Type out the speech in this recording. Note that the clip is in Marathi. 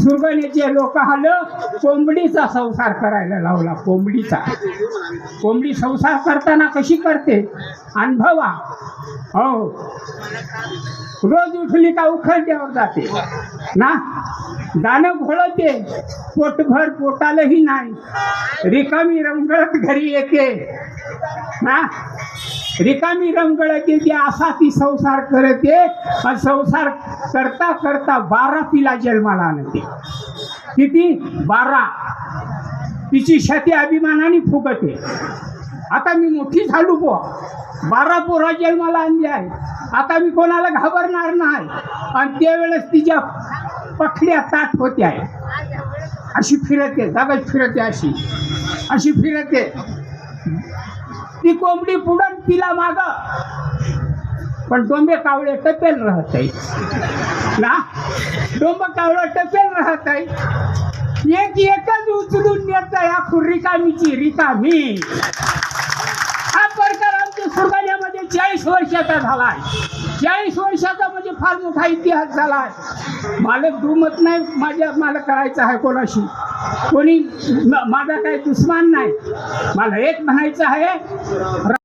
सुरगण्याचे लोक आलं कोंबडीचा संसार करायला लावला कोंबडीचा. कोंबडी संसार करताना कशी करते? अनुभवा. हो. रोज उठली का उखळत्यावर जाते. ना? दाणं घोळते. पोटभर पोटालाही नाही. रिकामी रंगळत घरी येते. हा रिकामी रंगळत येते असा ती संसार करते आणि संसार करता करता बारा पिला जन्माला आणते. किती? बारा. तिची छाती अभिमानाने फुगते. आता मी मोठी झालो बो बारा पोरा जन्माला आणली आहे. आता मी कोणाला घाबरणार नाही. आणि त्यावेळेस तिच्या पखड्या ताट होत्या. अशी फिरते जागच फिरते अशी. अशी फिरते. ती कोंबडी पुढं तिला माग. पण डोंबे कावळे टपेल राहत आहे ना? डोंब कावळं टपेल राहत आहे एक एकच उचलून नेत या खुर्रिकामीची रिकामी. हा प्रकार आमच्या सुरगाण्यामध्ये चाळीस वर्षाचा झालाय. चाळीस वर्षाचा म्हणजे फार मोठा इतिहास झालाय. मालक दुमत नाही माझ्या मला करायचं आहे कोणाशी. कोणी माझा काही दुश्मन नाही. मला एक म्हणायचं आहे